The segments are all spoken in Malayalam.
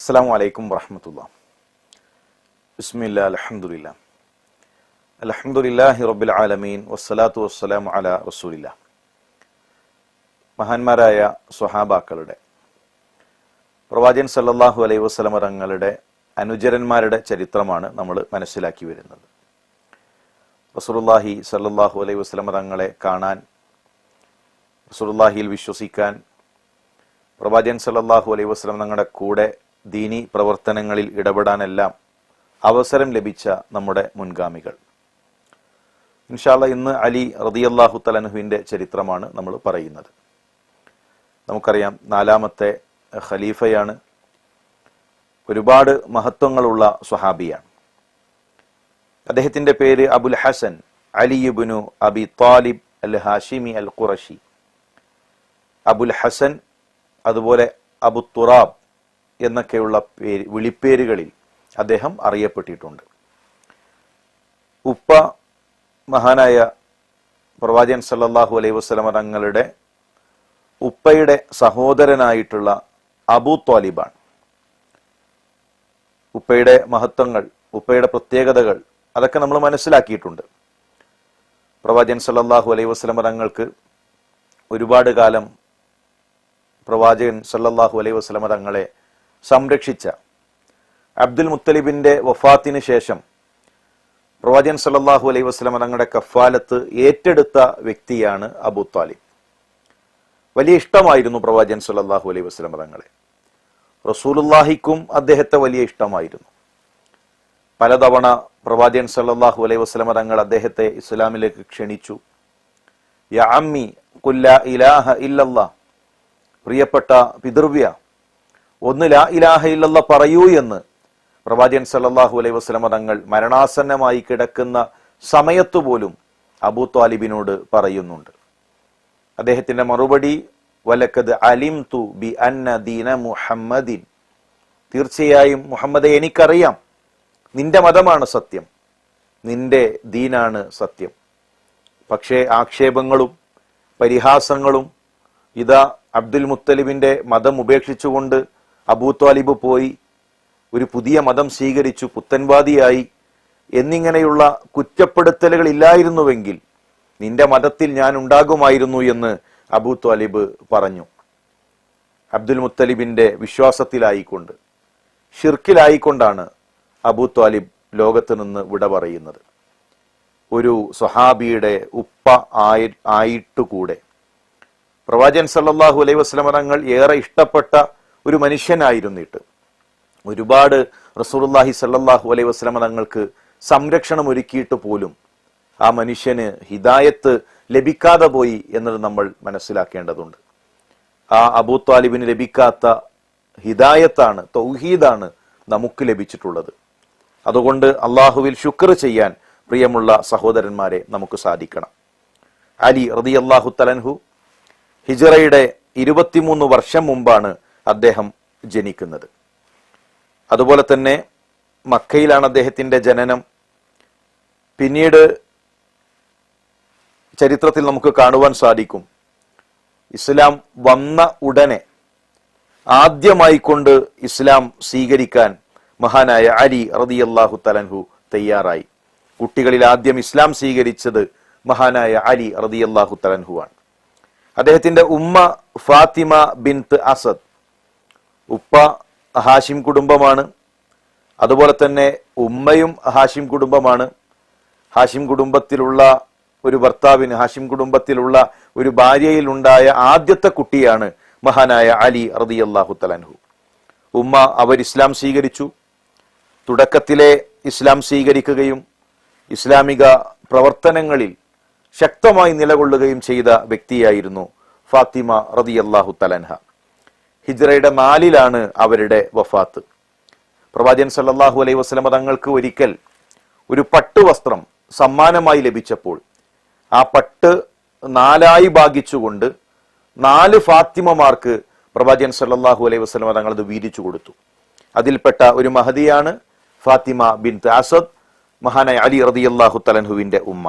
അസ്സാം വലൈക്കും വറഹമത്തുള്ള. അലഹമുല്ലാഹി റബ്ബിൽ ആലമീൻ. വസ്സലാത്തു വസ്സലാം അല റസൂലില്ല മഹാന്മാരായ സ്വഹാബാക്കളുടെ പ്രവാചകൻ സല്ലാഹു അലൈഹി വസ്ലമ തങ്ങളുടെ അനുചരന്മാരുടെ ചരിത്രമാണ് നമ്മൾ മനസ്സിലാക്കി വരുന്നത്. റസൂലുള്ളാഹി സല്ലാഹു അലൈഹി വസ്ലമ തങ്ങളെ കാണാൻ റസൂലുള്ളാഹിയിൽ വിശ്വസിക്കാൻ പ്രവാചകൻ സല്ലാഹു അലൈഹി വസ്ലം തങ്ങളുടെ കൂടെ ദീനി പ്രവർത്തനങ്ങളിൽ ഇടപെടാനെല്ലാം അവസരം ലഭിച്ച നമ്മുടെ മുൻഗാമികൾ. ഇൻഷാല്ല ഇന്ന് അലി റതിയല്ലാഹു തലനുഹുവിന്റെ ചരിത്രമാണ് നമ്മൾ പറയുന്നത്. നമുക്കറിയാം നാലാമത്തെ ഖലീഫയാണ്. ഒരുപാട് മഹത്വങ്ങളുള്ള സ്വഹാബിയാണ്. അദ്ദേഹത്തിന്റെ പേര് Abul Hasan അലിയുബിനു Abi Talib al Hashimi al Qurashi Abul Hasan അതുപോലെ അബു തുറാബ് എന്നൊക്കെയുള്ള പേര് വിളിപ്പേരുകളിൽ അദ്ദേഹം അറിയപ്പെട്ടിട്ടുണ്ട്. ഉപ്പ മഹാനായ പ്രവാചകൻ സല്ലാഹു അലൈഹി വസ്ലമ തങ്ങളുടെ ഉപ്പയുടെ സഹോദരനായിട്ടുള്ള അബു ത്വാലിബാണ്. ഉപ്പയുടെ മഹത്വങ്ങൾ ഉപ്പയുടെ പ്രത്യേകതകൾ അതൊക്കെ നമ്മൾ മനസ്സിലാക്കിയിട്ടുണ്ട്. പ്രവാചകൻ സല്ലാഹു അലൈഹി വസ്ലമ തങ്ങൾക്ക് ഒരുപാട് കാലം പ്രവാചകൻ സല്ലാഹു അലൈഹി വസ്ലമ തങ്ങളെ സംരക്ഷിച്ച അബ്ദുൽ മുത്തലിബിന്റെ വഫാത്തിന് ശേഷം പ്രവാചകൻ സല്ലല്ലാഹു അലൈഹി വസ്ലമ തങ്ങളുടെ കഫാലത്ത് ഏറ്റെടുത്ത വ്യക്തിയാണ് അബു താലിബ്. വലിയ ഇഷ്ടമായിരുന്നു പ്രവാചകൻ സല്ലല്ലാഹു അലൈഹി വസ്ലമ തങ്ങളെ. റസൂലുല്ലാഹിക്കും അദ്ദേഹത്തെ വലിയ ഇഷ്ടമായിരുന്നു. പലതവണ പ്രവാചകൻ സല്ലല്ലാഹു അലൈഹി വസ്ലമ തങ്ങൾ അദ്ദേഹത്തെ ഇസ്ലാമിലേക്ക് ക്ഷണിച്ചു. യ അമ്മി കുല്ല ഇലാഹ ഇല്ലല്ലാ. പ്രിയപ്പെട്ട പിതൃവ്യ ഒന്ന് ലാ ഇലാഹ ഇല്ലല്ല പറയൂ എന്ന് പ്രവാചകൻ സല്ലാഹു അലൈഹി വസ്ലമ തങ്ങൾ മരണാസന്നമായി കിടക്കുന്ന സമയത്തുപോലും അബൂ താലിബിനോട് പറയുന്നുണ്ട്. അദ്ദേഹത്തിന്റെ മറുപടി വലക്കത് അലിം തു ബി അന്ന ദീന മുഹമ്മദിൻ. തീർച്ചയായും മുഹമ്മദെ എനിക്കറിയാം. നിന്റെ മതമാണ് സത്യം. നിന്റെ ദീനാണ് സത്യം. പക്ഷേ ആക്ഷേപങ്ങളും പരിഹാസങ്ങളും ഇതാ അബ്ദുൽ മുത്തലിബിന്റെ മതം ഉപേക്ഷിച്ചുകൊണ്ട് അബൂ ത്വാലിബ് പോയി ഒരു പുതിയ മതം സ്വീകരിച്ചു പുത്തൻവാദിയായി. എന്നിങ്ങനെയുള്ള കുറ്റപ്പെടുത്തലുകൾ ഇല്ലായിരുന്നുവെങ്കിൽ നിന്റെ മതത്തിൽ ഞാൻ ഉണ്ടാകുമായിരുന്നു എന്ന് അബൂ ത്വാലിബ് പറഞ്ഞു. അബ്ദുൽ മുത്തലിബിന്റെ വിശ്വാസത്തിലായിക്കൊണ്ട് ഷിർക്കിലായിക്കൊണ്ടാണ് അബൂ ത്വാലിബ് ലോകത്ത് നിന്ന് വിട പറയുന്നത്. ഒരു സ്വഹാബിയുടെ ഉപ്പ ആയി ആയിട്ടുകൂടെ. പ്രവാചൻ സല്ലാഹു അലൈഹി തങ്ങൾ ഏറെ ഇഷ്ടപ്പെട്ട ഒരു മനുഷ്യനായിരുന്നിട്ട്. ഒരുപാട് റസൂലുള്ളാഹി സല്ലാഹു അലൈഹി വസ്ലമ തങ്ങൾക്ക് സംരക്ഷണം ഒരുക്കിയിട്ട് പോലും ആ മനുഷ്യന് ഹിദായത്ത് ലഭിക്കാതെ പോയി എന്നത് നമ്മൾ മനസ്സിലാക്കേണ്ടതുണ്ട്. ആ അബൂ താലിബിന് ലഭിക്കാത്ത ഹിദായത്താണ് തൗഹീദാണ് നമുക്ക് ലഭിച്ചിട്ടുള്ളത്. അതുകൊണ്ട് അള്ളാഹുവിൽ ശുക്ർ ചെയ്യാൻ പ്രിയമുള്ള സഹോദരന്മാരെ നമുക്ക് സാധിക്കണം. അലി റതി അള്ളാഹു തലൻഹു ഹിജറയുടെ ഇരുപത്തിമൂന്ന് വർഷം മുമ്പാണ് അദ്ദേഹം ജനിക്കുന്നത്. അതുപോലെ തന്നെ മക്കയിലാണ് അദ്ദേഹത്തിന്റെ ജനനം. പിന്നീട് ചരിത്രത്തിൽ നമുക്ക് കാണുവാൻ സാധിക്കും. ഇസ്ലാം വന്ന ഉടനെ ആദ്യമായി കൊണ്ട് ഇസ്ലാം സ്വീകരിക്കാൻ മഹാനായ അലി റതിയല്ലാഹു തലൻഹു തയ്യാറായി. കുട്ടികളിൽ ആദ്യം ഇസ്ലാം സ്വീകരിച്ചത് മഹാനായ അലി റതിയല്ലാഹു തലൻഹു ആണ്. അദ്ദേഹത്തിന്റെ ഉമ്മ ഫാത്തിമ ബിൻത്ത് അസദ് ഉപ്പ ഹാഷിം കുടുംബമാണ്. അതുപോലെ തന്നെ ഉമ്മയും ഹാഷിം കുടുംബമാണ്. ഹാഷിം കുടുംബത്തിലുള്ള ഒരു ഭർത്താവിന് ഹാഷിം കുടുംബത്തിലുള്ള ഒരു ഭാര്യയിൽ ഉണ്ടായ ആദ്യത്തെ കുട്ടിയാണ് മഹാനായ അലി റതി അള്ളാഹു തലൻഹു ഉമ്മ അവർ ഇസ്ലാം സ്വീകരിച്ചു. തുടക്കത്തിലെ ഇസ്ലാം സ്വീകരിക്കുകയും ഇസ്ലാമിക പ്രവർത്തനങ്ങളിൽ ശക്തമായി നിലകൊള്ളുകയും ചെയ്ത വ്യക്തിയായിരുന്നു ഫാത്തിമ റതി അള്ളാഹു തലൻഹ ഹിജ്റയുടെ നാലിലാണ് അവരുടെ വഫാത്ത്. പ്രവാചകൻ സല്ലാഹു അലൈഹി വസല്ലമ തങ്ങൾക്ക് ഒരിക്കൽ ഒരു പട്ടുവസ്ത്രം സമ്മാനമായി ലഭിച്ചപ്പോൾ ആ പട്ട് നാലായി ഭാഗിച്ചുകൊണ്ട് നാല് ഫാത്തിമമാർക്ക് പ്രവാചകൻ സല്ലാഹു അലൈഹി വസല്ലമ തങ്ങൾ അത് വീതിച്ചു കൊടുത്തു. അതിൽപ്പെട്ട ഒരു മഹതിയാണ് ഫാത്തിമ ബിൻ താസദ് മഹാനായ അലി റതിയല്ലാഹു തലൻഹുവിന്റെ ഉമ്മ.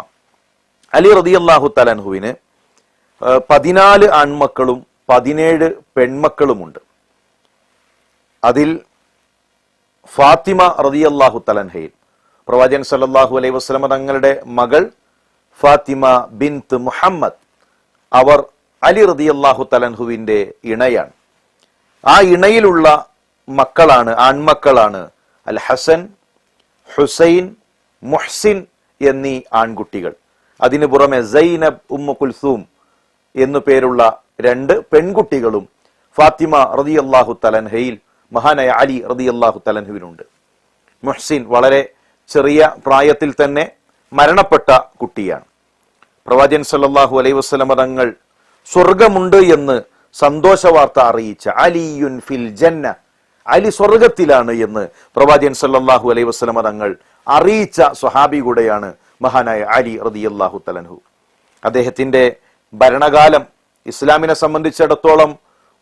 അലി റതിയല്ലാഹു തലൻഹുവിന് പതിനാല് ആൺമക്കളും പതിനേഴ് പെൺമക്കളുമുണ്ട്. അതിൽ ഫാത്തിമ റതിയല്ലാഹു തലൻഹയിൽ പ്രവാചകൻ സല്ലല്ലാഹു അലൈഹി വസ്ലമ തങ്ങളുടെ മകൾ ഫാത്തിമ ബിൻത്ത് മുഹമ്മദ് അവർ അലി റതിയല്ലാഹു തലൻഹുവിന്റെ ഇണയാണ്. ആ ഇണയിലുള്ള മക്കളാണ് ആൺമക്കളാണ് അൽ ഹസൻ ഹുസൈൻ മുഹ്സിൻ എന്നീ ആൺകുട്ടികൾ. അതിനു പുറമെ സൈനബ് ഉമ്മ കുൽസൂം എന്നു പേരുള്ള രണ്ട് പെൺകുട്ടികളും ഫാത്തിമ റതി അള്ളാഹു തലൻഹയിൽ മഹാനായ അലി റതി അള്ളാഹു തലൻഹുവിനുണ്ട്. മുഹ്സിൻ വളരെ ചെറിയ പ്രായത്തിൽ തന്നെ മരണപ്പെട്ട കുട്ടിയാണ്. പ്രവാചൻ സല്ലാഹു അലൈ വസ്ലമ തങ്ങൾ സ്വർഗമുണ്ട് എന്ന് സന്തോഷ വാർത്ത അറിയിച്ച അലിയുൻ ഫിൽ ജന്ന അലി സ്വർഗത്തിലാണ് എന്ന് പ്രവാചൻ സല്ലാഹു അലൈ വസ്ലമ തങ്ങൾ അറിയിച്ച സ്വഹാബി കൂടെയാണ് മഹാനായ അലി റളിയല്ലാഹു തലൻഹു. അദ്ദേഹത്തിന്റെ ഭരണകാലം ഇസ്ലാമിനെ സംബന്ധിച്ചിടത്തോളം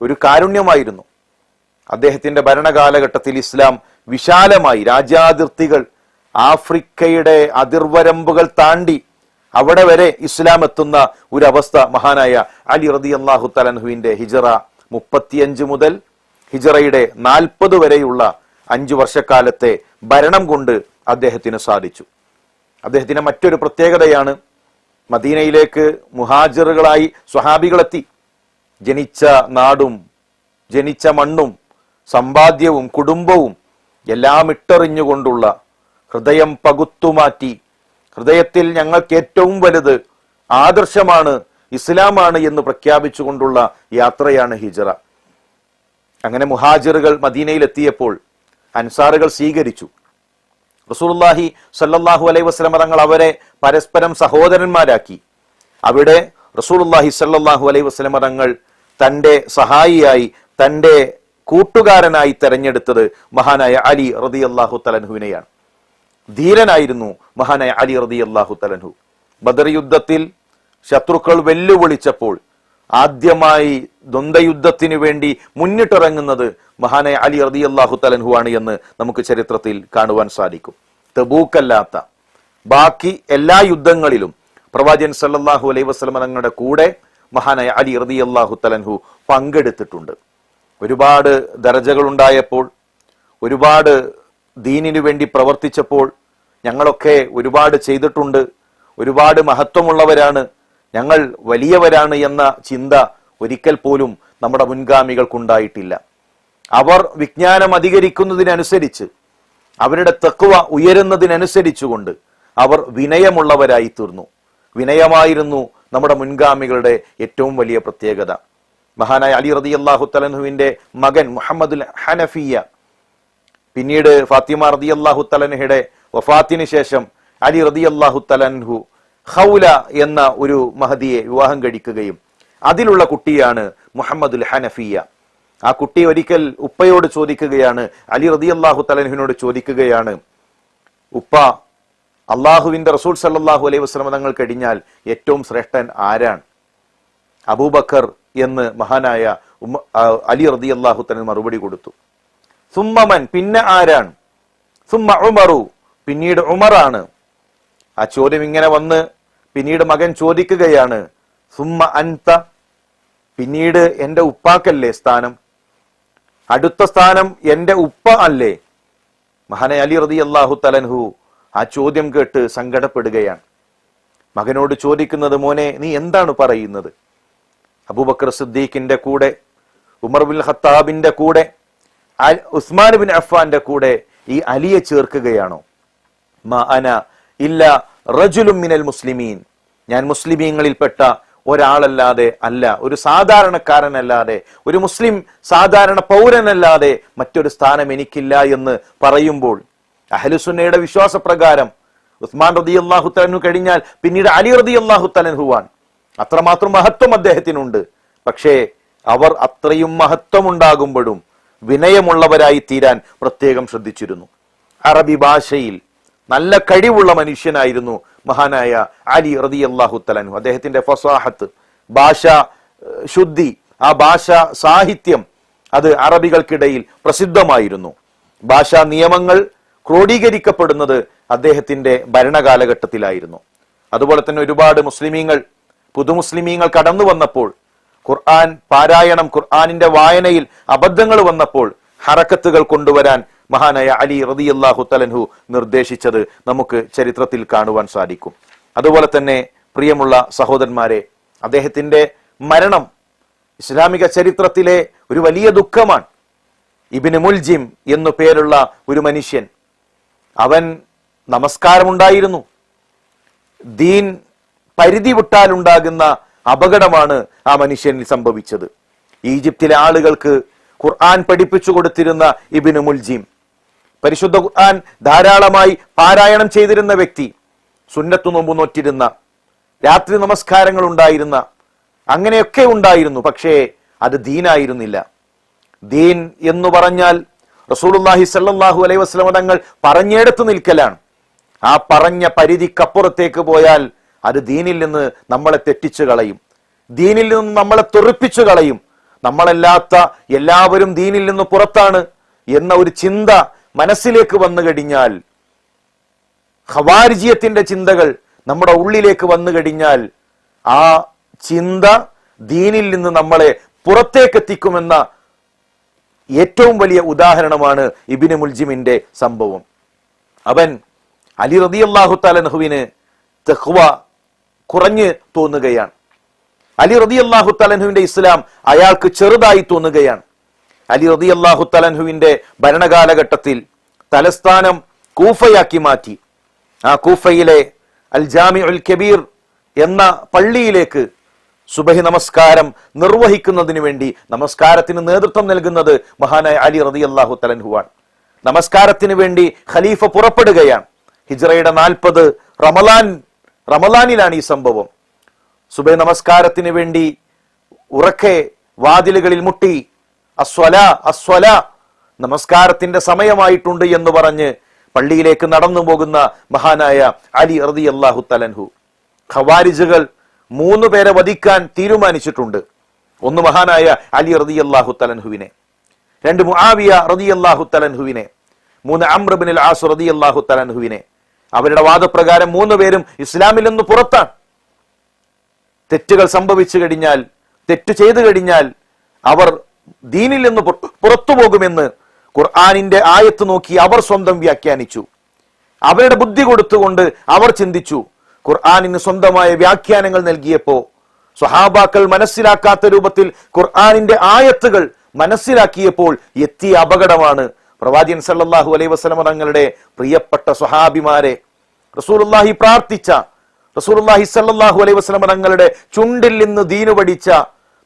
ഒരു കാരുണ്യമായിരുന്നു. അദ്ദേഹത്തിന്റെ ഭരണകാലഘട്ടത്തിൽ ഇസ്ലാം വിശാലമായി രാജ്യാതിർത്തികൾ ആഫ്രിക്കയുടെ അതിർവരമ്പുകൾ താണ്ടി അവിടെ വരെ ഇസ്ലാം എത്തുന്ന ഒരു അവസ്ഥ മഹാനായ അലി റതി അള്ളാഹു തലൻഹുവിന്റെ ഹിജറ മുപ്പത്തിയഞ്ച് മുതൽ ഹിജറയുടെ നാൽപ്പത് വരെയുള്ള അഞ്ചു വർഷക്കാലത്തെ ഭരണം കൊണ്ട് അദ്ദേഹത്തിന് സാധിച്ചു. അദ്ദേഹത്തിന്റെ മറ്റൊരു പ്രത്യേകതയാണ് മദീനയിലേക്ക് മുഹാജിറുകളായി സ്വഹാബികളെത്തി. ജനിച്ച നാടും ജനിച്ച മണ്ണും സമ്പാദ്യവും കുടുംബവും എല്ലാം ഇട്ടെറിഞ്ഞുകൊണ്ടുള്ള ഹൃദയം പകുത്തുമാറ്റി ഹൃദയത്തിൽ ഞങ്ങൾക്ക് ഏറ്റവും വലുത് ആദർശമാണ് ഇസ്ലാമാണ് എന്ന് പ്രഖ്യാപിച്ചുകൊണ്ടുള്ള യാത്രയാണ് ഹിജറ. അങ്ങനെ മുഹാജിറുകൾ മദീനയിലെത്തിയപ്പോൾ അൻസാറുകൾ സ്വീകരിച്ചു. റസൂലുള്ളാഹി സല്ലാഹു അലൈഹി വസല്ലമ തങ്ങൾ അവരെ പരസ്പരം സഹോദരന്മാരാക്കി. അവിടെ റസൂലുള്ളാഹി സല്ലാഹു അലൈഹി വസ്ലമ തങ്ങൾ തന്റെ സഹായിയായി തന്റെ കൂട്ടുകാരനായി തെരഞ്ഞെടുത്തത് മഹാനായ അലി റതി അള്ളാഹു തലൻഹുവിനെയാണ് ധീരനായിരുന്നു മഹാനായ അലി റതി അള്ളാഹു തലൻഹു ബദർ യുദ്ധത്തിൽ ശത്രുക്കൾ വെല്ലുവിളിച്ചപ്പോൾ ആദ്യമായി ദ്വന്ദ്വയുദ്ധത്തിന് വേണ്ടി മുന്നിട്ടിറങ്ങുന്നത് മഹാനായ അലി റതി അള്ളാഹു തലൻഹു ആണ് എന്ന് നമുക്ക് ചരിത്രത്തിൽ കാണുവാൻ സാധിക്കും. തെബൂക്കല്ലാത്ത ബാക്കി എല്ലാ യുദ്ധങ്ങളിലും പ്രവാചകൻ സല്ലാഹു അലൈ വസ്ലമ തങ്ങളുടെ കൂടെ മഹാനായ അലി റതി അള്ളാഹു തലൻഹു പങ്കെടുത്തിട്ടുണ്ട്. ഒരുപാട് ദരജകൾ ഉണ്ടായപ്പോൾ ഒരുപാട് ദീനിനു വേണ്ടി പ്രവർത്തിച്ചപ്പോൾ ഞങ്ങളൊക്കെ ഒരുപാട് ചെയ്തിട്ടുണ്ട്. ഒരുപാട് മഹത്വമുള്ളവരാണ്. ഞങ്ങൾ വലിയവരാണ് എന്ന ചിന്ത ഒരിക്കൽ പോലും നമ്മുടെ മുൻഗാമികൾക്കുണ്ടായിട്ടില്ല. അവർ വിജ്ഞാനം അധികരിക്കുന്നതിനനുസരിച്ച് അവരുടെ തെക്കുവ ഉയരുന്നതിനനുസരിച്ചുകൊണ്ട് അവർ വിനയമുള്ളവരായി തീർന്നു. വിനയമായിരുന്നു നമ്മുടെ മുൻഗാമികളുടെ ഏറ്റവും വലിയ പ്രത്യേകത. മഹാനായ അലി റതി അള്ളാഹു തലൻഹുവിന്റെ മകൻ മുഹമ്മദുൽ ഹനഫിയ. പിന്നീട് ഫാത്തിമ റതി അള്ളാഹു തലൻഹയുടെ വഫാത്തിന് ശേഷം അലി റതി അള്ളാഹു തലൻഹു ഹൗല എന്ന ഒരു മഹദിയെ വിവാഹം കഴിക്കുകയും അതിലുള്ള കുട്ടിയാണ് മുഹമ്മദുൽ ഹനഫിയ. ആ കുട്ടി ഒരിക്കൽ ഉപ്പയോട് ചോദിക്കുകയാണ് അലി റതി അള്ളാഹു തലൻഹുവിനോട് ചോദിക്കുകയാണ് ഉപ്പ അള്ളാഹുവിന്റെ റസൂൽ സല്ലാഹു അലൈഹി വസ്ലമ തങ്ങൾ കഴിഞ്ഞാൽ ഏറ്റവും ശ്രേഷ്ഠൻ ആരാണ്? അബൂബക്കർ എന്ന് മഹാനായ ഉമ്മ- അലി റതി അള്ളാഹു തന്നെ മറുപടി കൊടുത്തു. സുമ്മമൻ പിന്നെ ആരാണ്? സുമ്മ ഉമറു പിന്നീട് ഉമറാണ്. ആ ചോദ്യം ഇങ്ങനെ വന്ന് പിന്നീട് മകൻ ചോദിക്കുകയാണ് സുമ്മ അൻത പിന്നീട് എന്റെ ഉപ്പാക്കല്ലേ സ്ഥാനം? അടുത്ത സ്ഥാനം എന്റെ ഉപ്പ അല്ലേ? മഹാനെ അലി റതി അള്ളാഹു തലൻഹു ആ ചോദ്യം കേട്ട് സങ്കടപ്പെടുകയാണ്. മകനോട് ചോദിക്കുന്നത് മോനെ നീ എന്താണ് പറയുന്നത്? അബൂബക്കർ സിദ്ദീഖിന്റെ കൂടെ ഉമർ ബിൻ ഖത്താബിന്റെ കൂടെ ഉസ്മാൻ ബിൻ അഫ്ഫാന്റെ കൂടെ ഈ അലിയെ ചേർക്കുകയാണോ? ഇല്ല മിനൽ മുസ്ലിമീൻ. ഞാൻ മുസ്ലിമീങ്ങളിൽപ്പെട്ട ഒരാളല്ലാതെ അല്ല ഒരു സാധാരണക്കാരനല്ലാതെ ഒരു മുസ്ലിം സാധാരണ പൗരനല്ലാതെ മറ്റൊരു സ്ഥാനം എനിക്കില്ല എന്ന് പറയുമ്പോൾ അഹലുസുന്നയുടെ വിശ്വാസപ്രകാരം ഉസ്മാൻ റതി അള്ളാഹു തലനു കഴിഞ്ഞാൽ പിന്നീട് അലി റതി അള്ളാഹു തലൻഹുവാൻ അത്രമാത്രം മഹത്വം അദ്ദേഹത്തിനുണ്ട്. പക്ഷേ അവർ അത്രയും മഹത്വമുണ്ടാകുമ്പോഴും വിനയമുള്ളവരായി തീരാൻ പ്രത്യേകം ശ്രദ്ധിച്ചിരുന്നു. അറബി ഭാഷയിൽ നല്ല കഴിവുള്ള മനുഷ്യനായിരുന്നു മഹാനായ അലി റതി അള്ളാഹു തലനു അദ്ദേഹത്തിന്റെ ഫസാഹത്ത് ഭാഷ ശുദ്ധി ആ ഭാഷ സാഹിത്യം അത് അറബികൾക്കിടയിൽ പ്രസിദ്ധമായിരുന്നു. ഭാഷാ നിയമങ്ങൾ ക്രോഡീകരിക്കപ്പെടുന്നത് അദ്ദേഹത്തിന്റെ ഭരണകാലഘട്ടത്തിലായിരുന്നു. അതുപോലെ തന്നെ ഒരുപാട് മുസ്ലിമീങ്ങൾ പുതുമുസ്ലിമീങ്ങൾ കടന്നു വന്നപ്പോൾ ഖുർആൻ പാരായണം ഖുർആാനിന്റെ വായനയിൽ അബദ്ധങ്ങൾ വന്നപ്പോൾ ഹറക്കത്തുകൾ കൊണ്ടുവരാൻ മഹാനായ അലി റതിയല്ലാഹു തലൻഹു നിർദ്ദേശിച്ചത് നമുക്ക് ചരിത്രത്തിൽ കാണുവാൻ സാധിക്കും. അതുപോലെ തന്നെ പ്രിയമുള്ള സഹോദരന്മാരെ അദ്ദേഹത്തിന്റെ മരണം ഇസ്ലാമിക ചരിത്രത്തിലെ ഒരു വലിയ ദുഃഖമാണ്. ഇബിന് മുൽജിം എന്നു പേരുള്ള ഒരു മനുഷ്യൻ അവൻ നമസ്കാരമുണ്ടായിരുന്നു. ദീൻ പരിധി വിട്ടാലുണ്ടാകുന്ന അപകടമാണ് ആ മനുഷ്യനിൽ സംഭവിച്ചത്. ഈജിപ്തിലെ ആളുകൾക്ക് ഖുർആൻ പഠിപ്പിച്ചു കൊടുത്തിരുന്ന ഇബിനു മുൽജീം പരിശുദ്ധ ഖുർആൻ ധാരാളമായി പാരായണം ചെയ്തിരുന്ന വ്യക്തി സുന്നത്തു നോമ്പു നോറ്റിരുന്ന രാത്രി നമസ്കാരങ്ങൾ ഉണ്ടായിരുന്ന അങ്ങനെയൊക്കെ ഉണ്ടായിരുന്നു പക്ഷേ അത് ദീനായിരുന്നില്ല. ദീൻ എന്ന് പറഞ്ഞാൽ റസൂലുള്ളാഹി സല്ലല്ലാഹു അലൈഹി വസല്ലം തങ്ങൾ പറഞ്ഞെടുത്ത് നിൽക്കലാണ്. ആ പറഞ്ഞ പരിധിക്കപ്പുറത്തേക്ക് പോയാൽ അത് ദീനിൽ നിന്ന് നമ്മളെ തെറ്റിച്ചു കളയും. ദീനിൽ നിന്ന് നമ്മളെ തെറിപ്പിച്ചു കളയും. നമ്മളല്ലാത്ത എല്ലാവരും ദീനിൽ നിന്ന് പുറത്താണ് എന്ന ഒരു ചിന്ത മനസ്സിലേക്ക് വന്നു കഴിഞ്ഞാൽ ഖവാരിജിയത്തിന്റെ ചിന്തകൾ നമ്മുടെ ഉള്ളിലേക്ക് വന്നു കഴിഞ്ഞാൽ ആ ചിന്ത ദീനിൽ നിന്ന് നമ്മളെ പുറത്തേക്ക് എത്തിക്കുമെന്ന ഏറ്റവും വലിയ ഉദാഹരണമാണ് ഇബിന് മുൽജിമിന്റെ സംഭവം. അവൻ അലി റതി അള്ളാഹു തലൻഹുവിന് തെഹ്വ കുറഞ്ഞ് തോന്നുകയാണ്. അലി റതി അള്ളാഹു തലൻഹുവിന്റെ ഇസ്ലാം അയാൾക്ക് ചെറുതായി തോന്നുകയാണ്. അലി റതി അള്ളാഹു തലൻഹുവിന്റെ ഭരണകാലഘട്ടത്തിൽ തലസ്ഥാനം കൂഫയാക്കി മാറ്റി. ആ കൂഫയിലെ അൽ ജാമി കബീർ എന്ന പള്ളിയിലേക്ക് സുബഹി നമസ്കാരം നിർവഹിക്കുന്നതിന് വേണ്ടി നമസ്കാരത്തിന് നേതൃത്വം നൽകുന്നത് മഹാനായ അലി റതി അള്ളാഹു തലൻഹുവാണ് നമസ്കാരത്തിന് വേണ്ടി ഖലീഫ പുറപ്പെടുകയാണ്. ഹിജ്റയുടെ നാൽപ്പത് റമലാൻ റമലാനിലാണ് ഈ സംഭവം. സുബൈ നമസ്കാരത്തിന് വേണ്ടി ഉറക്കെ വാതിലുകളിൽ മുട്ടി അസ്വല അസ്വല നമസ്കാരത്തിന്റെ സമയമായിട്ടുണ്ട് എന്ന് പറഞ്ഞ് പള്ളിയിലേക്ക് നടന്നു പോകുന്ന മഹാനായ അലി റതി അള്ളാഹു തലൻഹു ഖവാരിജുകൾ മൂന്ന് പേരെ വധിക്കാൻ തീരുമാനിച്ചിട്ടുണ്ട്. ഒന്ന് മഹാനായ അലി റതി അള്ളാഹു തലൻഹുവിനെ രണ്ട് മുആവിയ റതി അള്ളാഹു തലൻഹുവിനെ മൂന്ന് അമ്രബിൻ ആസ് റതി അള്ളാഹു തലൻഹുവിനെ അവരുടെ വാദപ്രകാരം മൂന്ന് പേരും ഇസ്ലാമിൽ നിന്ന് പുറത്താണ്. തെറ്റുകൾ സംഭവിച്ചു കഴിഞ്ഞാൽ തെറ്റ് ചെയ്തു കഴിഞ്ഞാൽ അവർ ദീനിൽ നിന്ന് പുറ- പുറത്തു പോകുമെന്ന് ഖുർആാനിന്റെ ആയത്ത് നോക്കി അവർ സ്വന്തം വ്യാഖ്യാനിച്ചു. അവരുടെ ബുദ്ധി കൊടുത്തുകൊണ്ട് അവർ ചിന്തിച്ചു. ഖുർആാനിന് സ്വന്തമായ വ്യാഖ്യാനങ്ങൾ നൽകിയപ്പോ സ്വഹാബാക്കൾ മനസ്സിലാക്കാത്ത രൂപത്തിൽ ഖുർആാനിന്റെ ആയത്തുകൾ മനസ്സിലാക്കിയപ്പോൾ എത്തിയ അപകടമാണ്. പ്രവാചകൻ സല്ലാഹു അലൈ വസ്ലമ തങ്ങളുടെ പ്രിയപ്പെട്ട സ്വഹാബിമാരെ റസൂലുള്ളാഹി പ്രാർത്ഥിച്ച റസൂലുള്ളാഹി സല്ലാഹു അലൈ വസ്ലമ തങ്ങളുടെ ചുണ്ടിൽ നിന്ന് ദീനു പഠിച്ച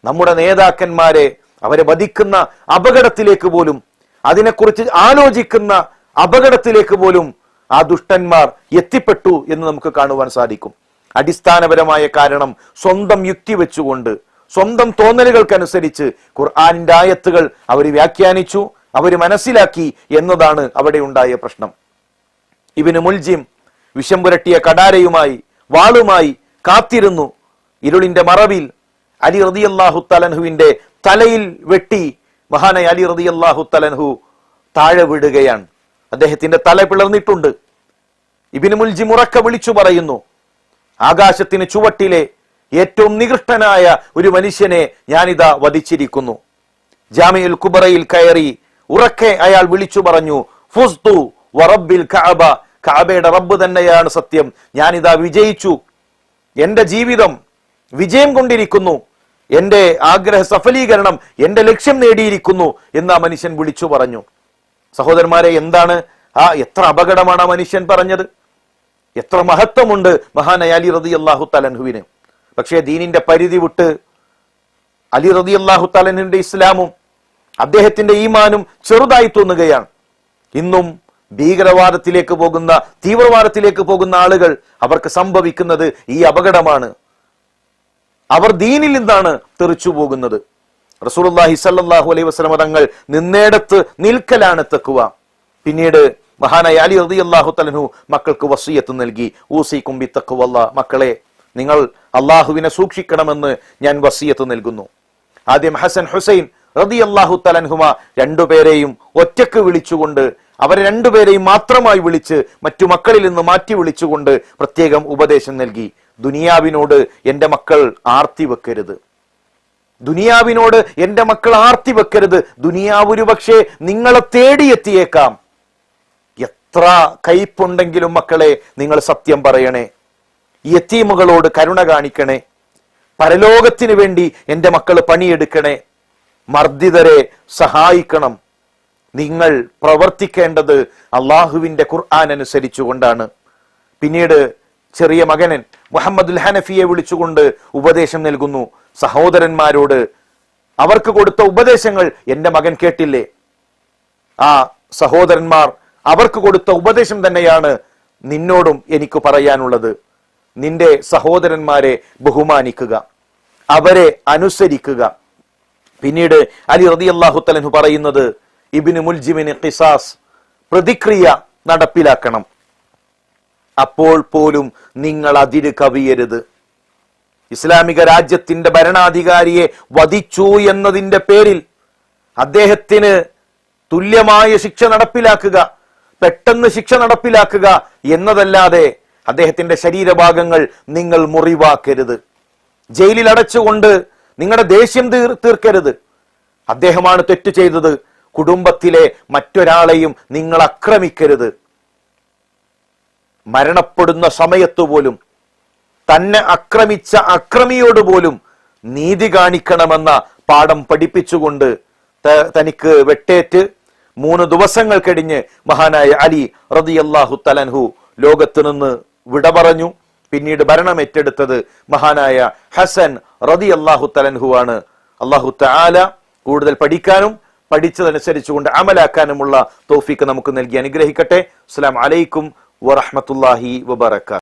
നമ്മുടെ നേതാക്കന്മാരെ അവരെ വധിക്കുന്ന അപകടത്തിലേക്ക് പോലും അതിനെക്കുറിച്ച് ആലോചിക്കുന്ന അപകടത്തിലേക്ക് പോലും ആ ദുഷ്ടന്മാർ എത്തിപ്പെട്ടു എന്ന് നമുക്ക് കാണുവാൻ സാധിക്കും. അടിസ്ഥാനപരമായ കാരണം സ്വന്തം യുക്തി വെച്ചുകൊണ്ട് സ്വന്തം തോന്നലുകൾക്കനുസരിച്ച് ഖുർആാനിന്റെ ആയത്തുകൾ അവർ വ്യാഖ്യാനിച്ചു അവർ മനസ്സിലാക്കി എന്നതാണ് അവിടെ ഉണ്ടായ പ്രശ്നം. ഇവന് മുൽജിം വിഷം പുരട്ടിയ കടാരയുമായി വാളുമായി കാത്തിരുന്നു. ഇരുളിന്റെ മറവിൽ അലി റതിയല്ലാഹു തലൻഹുവിന്റെ തലയിൽ വെട്ടി മഹാനായ അലി റതിയല്ലാഹു തലൻഹു താഴെ വിടുകയാണ് അദ്ദേഹത്തിന്റെ തല പിളർന്നിട്ടുണ്ട്. ഇബിന് മുൽജി മുറക്ക വിളിച്ചു പറയുന്നു ആകാശത്തിന് ചുവട്ടിലെ ഏറ്റവും നികൃഷ്ടനായ ഒരു മനുഷ്യനെ ഞാനിതാ വധിച്ചിരിക്കുന്നു. ജാമിയുൽ കുബറയിൽ കയറി ഉറക്കെ അയാൾ വിളിച്ചു പറഞ്ഞു ഫുസ്തു വറബിൽ കഅബ. കഅബയുടെ റബ്ബ് തന്നെയാണ് സത്യം ഞാനിതാ വിജയിച്ചു. എന്റെ ജീവിതം വിജയം കൊണ്ടിരിക്കുന്നു. എന്റെ ആഗ്രഹ സഫലീകരണം എന്റെ ലക്ഷ്യം നേടിയിരിക്കുന്നു എന്ന് ആ മനുഷ്യൻ വിളിച്ചു പറഞ്ഞു. സഹോദരന്മാരെ എന്താണ്? ആ എത്ര അപകടമാണ് ആ മനുഷ്യൻ പറഞ്ഞത്? എത്ര മഹത്വമുണ്ട് മഹാനായ അലി റതി അള്ളാഹു തലൻഹുവിന് പക്ഷേ ദീനിന്റെ പരിധി വിട്ട് അലി റതി അള്ളാഹു തലൻഹുവിന്റെ ഇസ്ലാമും അദ്ദേഹത്തിന്റെ ഈമാനും ചെറുതായി തോന്നുകയാണ്. ഇന്നും ഭീകരവാദത്തിലേക്ക് പോകുന്ന തീവ്രവാദത്തിലേക്ക് പോകുന്ന ആളുകൾ അവർക്ക് സംഭവിക്കുന്നത് ഈ അപകടമാണ്. അവർ ദീനിൽ നിന്നാണ് തെറിച്ചു പോകുന്നത്. റസൂലുള്ളാഹി സല്ലാഹു അലൈഹി വസ്ലമ തങ്ങൾ നിന്നേടത്ത് നിൽക്കലാണ് തെക്കുക പിന്നീട് മഹാനായ അലി റളിയല്ലാഹു തലഹു മക്കൾക്ക് വസീയത്ത് നൽകി. ഊസി കുമ്പി തക്കുവല്ല മക്കളെ നിങ്ങൾ അള്ളാഹുവിനെ സൂക്ഷിക്കണമെന്ന് ഞാൻ വസീയത്ത് നൽകുന്നു. ആദ്യം ഹസൻ ഹുസൈൻ റതി അള്ളാഹു തലൻഹുമ രണ്ടുപേരെയും ഒറ്റയ്ക്ക് വിളിച്ചുകൊണ്ട് അവരെ രണ്ടുപേരെയും മാത്രമായി വിളിച്ച് മറ്റു മക്കളിൽ നിന്ന് മാറ്റി വിളിച്ചുകൊണ്ട് പ്രത്യേകം ഉപദേശം നൽകി. ദുനിയാവിനോട് എന്റെ മക്കൾ ആർത്തി വെക്കരുത്. ദുനിയാവിനോട് എന്റെ മക്കൾ ആർത്തി വെക്കരുത്. ദുനിയാവ് ഒരു പക്ഷേ നിങ്ങളെ തേടിയെത്തിയേക്കാം. എത്ര കയ്പുണ്ടെങ്കിലും മക്കളെ നിങ്ങൾ സത്യം പറയണേ. യത്തീമുകളോട് കരുണ കാണിക്കണേ. പരലോകത്തിന് വേണ്ടി എന്റെ മക്കൾ പണിയെടുക്കണേ. മർദ്ദിതരെ സഹായിക്കണം. നിങ്ങൾ പ്രവർത്തിക്കേണ്ടത് അള്ളാഹുവിന്റെ ഖുർആൻ അനുസരിച്ചുകൊണ്ടാണ്. പിന്നീട് ചെറിയ മകനൻ മുഹമ്മദുൽ ഹനഫിയെ വിളിച്ചുകൊണ്ട് ഉപദേശം നൽകുന്നു. സഹോദരന്മാരോട് അവർക്ക് കൊടുത്ത ഉപദേശങ്ങൾ എന്റെ മകൻ കേട്ടില്ലേ? ആ സഹോദരന്മാർ അവർക്ക് കൊടുത്ത ഉപദേശം തന്നെയാണ് നിന്നോടും എനിക്ക് പറയാനുള്ളത്. നിന്റെ സഹോദരന്മാരെ ബഹുമാനിക്കുക അവരെ അനുസരിക്കുക. പിന്നീട് അലി റതി അള്ളാഹുത്തലഹു പറയുന്നത് ഇബിന് മുൽജിമിന് ഖിസാസ് പ്രതിക്രിയ നടപ്പിലാക്കണം. അപ്പോൾ പോലും നിങ്ങൾ അതിര് കവിയരുത്. ഇസ്ലാമിക രാജ്യത്തിന്റെ ഭരണാധികാരിയെ വധിച്ചു എന്നതിന്റെ പേരിൽ അദ്ദേഹത്തിന് തുല്യമായ ശിക്ഷ നടപ്പിലാക്കുക പെട്ടെന്ന് ശിക്ഷ നടപ്പിലാക്കുക എന്നതല്ലാതെ അദ്ദേഹത്തിന്റെ ശരീരഭാഗങ്ങൾ നിങ്ങൾ മുറിവാക്കരുത്. ജയിലിൽ അടച്ചുകൊണ്ട് നിങ്ങളുടെ ദേഷ്യം തീർ തീർക്കരുത്. അദ്ദേഹമാണ് തെറ്റു ചെയ്തത്. കുടുംബത്തിലെ മറ്റൊരാളെയും നിങ്ങൾ അക്രമിക്കരുത് മരണപ്പെടുന്ന സമയത്തു പോലും തന്നെ അക്രമിച്ച അക്രമിയോട് പോലും നീതി കാണിക്കണമെന്ന പാഠം പഠിപ്പിച്ചുകൊണ്ട് തനിക്ക് വെട്ടേറ്റ് മൂന്ന് ദിവസങ്ങൾ കഴിഞ്ഞ് മഹാനായ അലി റതിയല്ലാഹു തലൻഹു ലോകത്ത് നിന്ന് വിട പറഞ്ഞു പിന്നീട് ഭരണം ഏറ്റെടുത്തത് മഹാനായ ഹസൻ റതി അള്ളാഹു തലൻഹു ആണ്. അള്ളാഹു താല കൂടുതൽ പഠിക്കാനും പഠിച്ചതനുസരിച്ചുകൊണ്ട് അമലാക്കാനുമുള്ള തോഫിക്ക് നമുക്ക് നൽകി അനുഗ്രഹിക്കട്ടെ. അസ്സലാം അലൈക്കും വറഹ്മത്തുള്ളാഹി വബറകാത്ത്